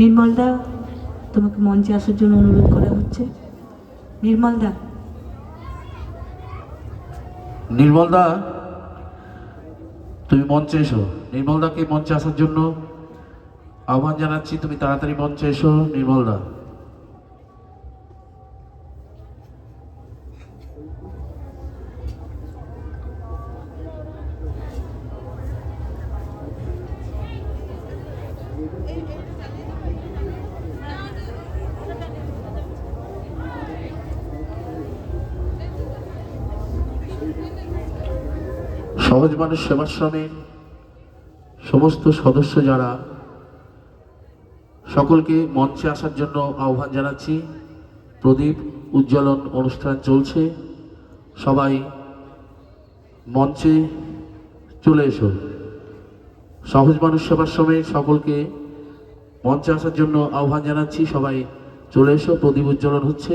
নির্মলদা তোমাকে মঞ্চে আসার জন্য অনুরোধ করা হচ্ছে। নির্মলদা। নির্মলদা তুমি মঞ্চে এসো। নির্মলদাকে মঞ্চে আসার জন্য আহ্বান জানাচ্ছি তুমি তাড়াতাড়ি মঞ্চে এসো। নির্মলদা। সহজ মানুষ সেবাশ্রমে সমস্ত সদস্য যারা, সকলকে মঞ্চে আসার জন্য আহ্বান জানাচ্ছি। প্রদীপ উজ্জ্বলন অনুষ্ঠান চলছে। সবাই মঞ্চে চলে এসো। সহজ মানুষ সেবাশ্রমে সকলকে মঞ্চে আসার জন্য আহ্বান জানাচ্ছি। সবাই চলে এসো, প্রদীপ উজ্জ্বলন হচ্ছে।